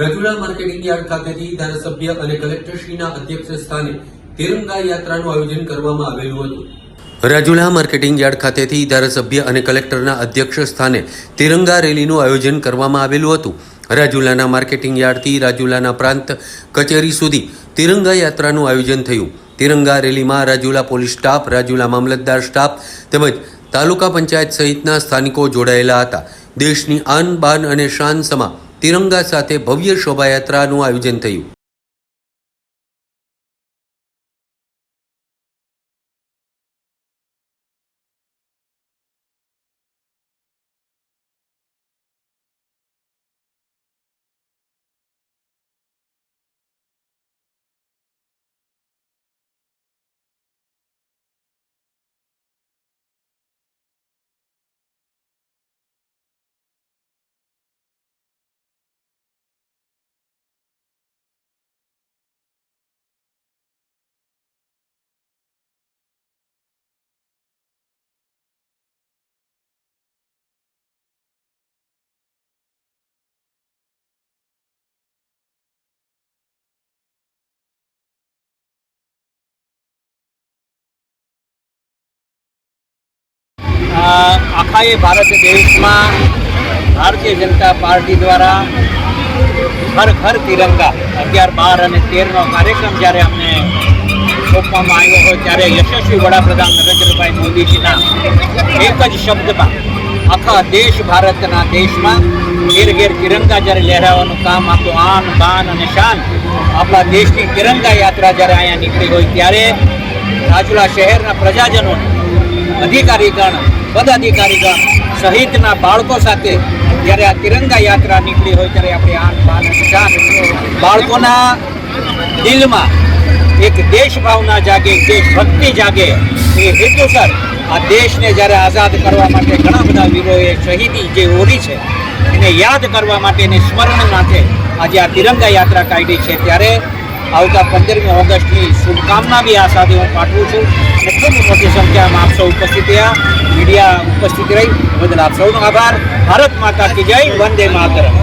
Rajula marketing yard ખાતેથી ધારાસભ્ય અને કલેક્ટરશ્રીના અધ્યક્ષ સ્થાને તિરંગા યાત્રાનું આયોજન કરવામાં આવેલું હતું. રાજુલા માર્કેટિંગ યાર્ડ ખાતેથી ધારાસભ્ય અને કલેક્ટરના અધ્યક્ષ સ્થાને તિરંગા રેલીનું આયોજન કરવામાં આવેલું હતું. રાજુલાના માર્કેટિંગ યાર્ડથી રાજુલાના પ્રાંત કચેરી સુધી તિરંગા યાત્રાનું આયોજન થયું. તિરંગા રેલીમાં રાજુલા પોલીસ સ્ટાફ, રાજુલા મામલતદાર સ્ટાફ તેમજ તાલુકા પંચાયત સહિતના સ્થાનિકો જોડાયેલા હતા. દેશની આન બાન અને શાન સમા તિરંગા સાથે ભવ્ય શોભાયાત્રાનું આયોજન થયું. આખા એ ભારત દેશમાં ભારતીય જનતા પાર્ટી દ્વારા ઘર ઘર તિરંગા અગિયાર, બાર અને તેરનો કાર્યક્રમ જ્યારે અમને સોંપવામાં આવ્યો હોય ત્યારે યશસ્વી વડાપ્રધાન નરેન્દ્રભાઈ મોદીજીના એક જ શબ્દમાં આખા દેશ ભારતના દેશમાં ઘેર ઘેર તિરંગા જ્યારે લહેરાવાનું કામ આપણું આન, બાન અને શાન આપણા દેશની તિરંગા યાત્રા જ્યારે અહીંયા નીકળી હોય ત્યારે રાજુલા શહેરના પ્રજાજનોને અધિકારીગણ, પદાધિકારીગણ સહિતના બાળકો સાથે જ્યારે આ તિરંગા યાત્રા નીકળી હોય ત્યારે આપણે આન બાન અને શાન બાળકોના દિલમાં એક દેશ ભાવના જાગે દેશભક્તિ દેશ ભક્તિ જાગે એ હેતુસર આ દેશને જ્યારે આઝાદ કરવા માટે ઘણા બધા વીરોએ શહીદી જે ઓરી છે એને યાદ કરવા માટે સ્મરણ માટે આજે આ તિરંગા યાત્રા કાઢી છે. ત્યારે આવતા પંદરમી ઓગસ્ટની શુભકામના બી આ સાથે હું પાઠવું છું. અને મોટી સંખ્યામાં આપ સૌ ઉપસ્થિત રહ્યા, મીડિયા ઉપસ્થિત રહી. બદલ આપ સૌનો આભાર. ભારત માતા કી જય, વંદે માતરમ.